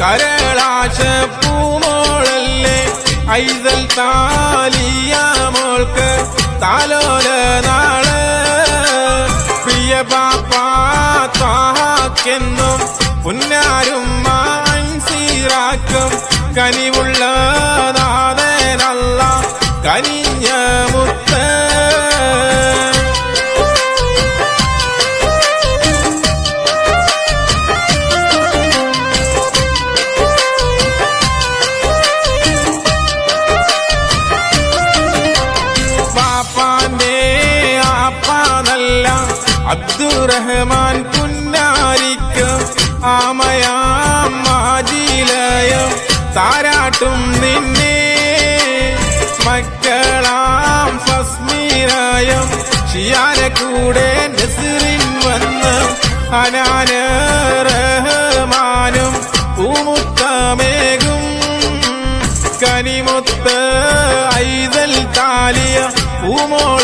കരളാശ പൂമോളല്ലേ? ഐതൽ താലിയ മോൾക്ക് താലോല നാൾ. പ്രിയ പാപ്പാക്കെന്നും പുന്നാരും മാൻസീറാക്കും. കനിവുള്ള നാഥനല്ല കനിഞ്ഞ അബ്ദുറഹ്മാൻ പുന്നാരിക്ക് ആമയാം താരാട്ടും നിന്നെ മക്കളാം ഫസ്മീരായം ഷിയാന കൂടെ നസിറിൻ വന്ന് അനാന റഹ്മാനും പൂമുത്തമേകും കനിമുത്ത് ഐതൽ താലിയ പൂമോളെ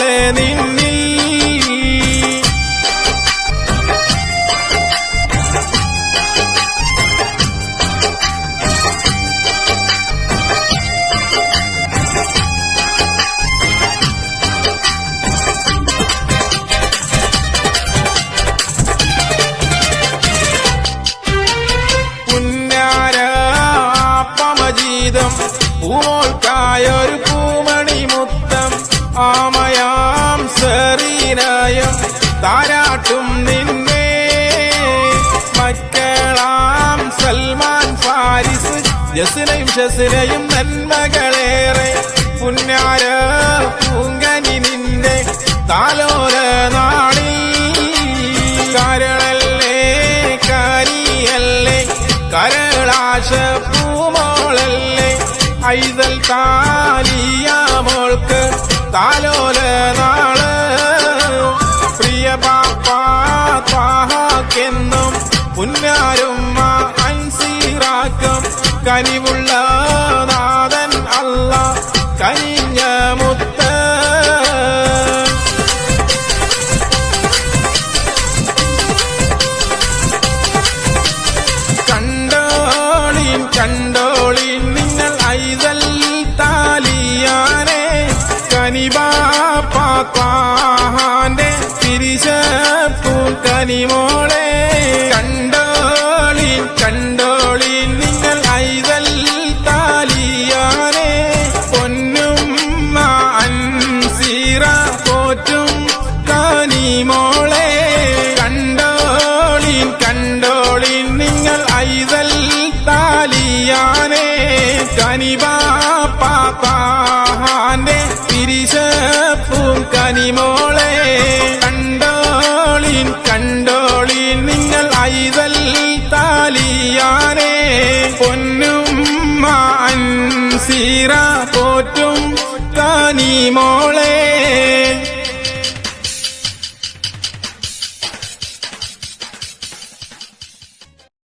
പൂമോൾക്കായൊരു പൂമണി മുത്തം ആമയാം സെറീനയം. താരാട്ടും നിന്നെ മക്കളാം സൽമാൻ ഫാരിസ്. ജസിനയും ഷസിനയും നന്മകളേറെ പുന്നാര പൂങ്കനി നിന്റെ താലോല നാളിൽ. കരളല്ലേ കരിയല്ലേ കരളാശ ഐതൽ താലിയാമോൾക്ക് താലോല നാൾ. പ്രിയ പാപ്പാക്കെന്നും പുന്നാരും അൻസീറാക്കും. കനിവുള്ള കനിമോളെ കണ്ടോളി കണ്ടോളി നിങ്ങൾ ഐതൽ താലിയാനെ. പൊന്നും അൻസീറ പോറ്റും കനിമോളെ കണ്ടോളി കണ്ടോളി നിങ്ങൾ ഐതൽ താലിയാനെ. കനിബാപ്പാന്റെ തിരിച്ചപ്പും അൻസീറ പോറ്റും കനിമോ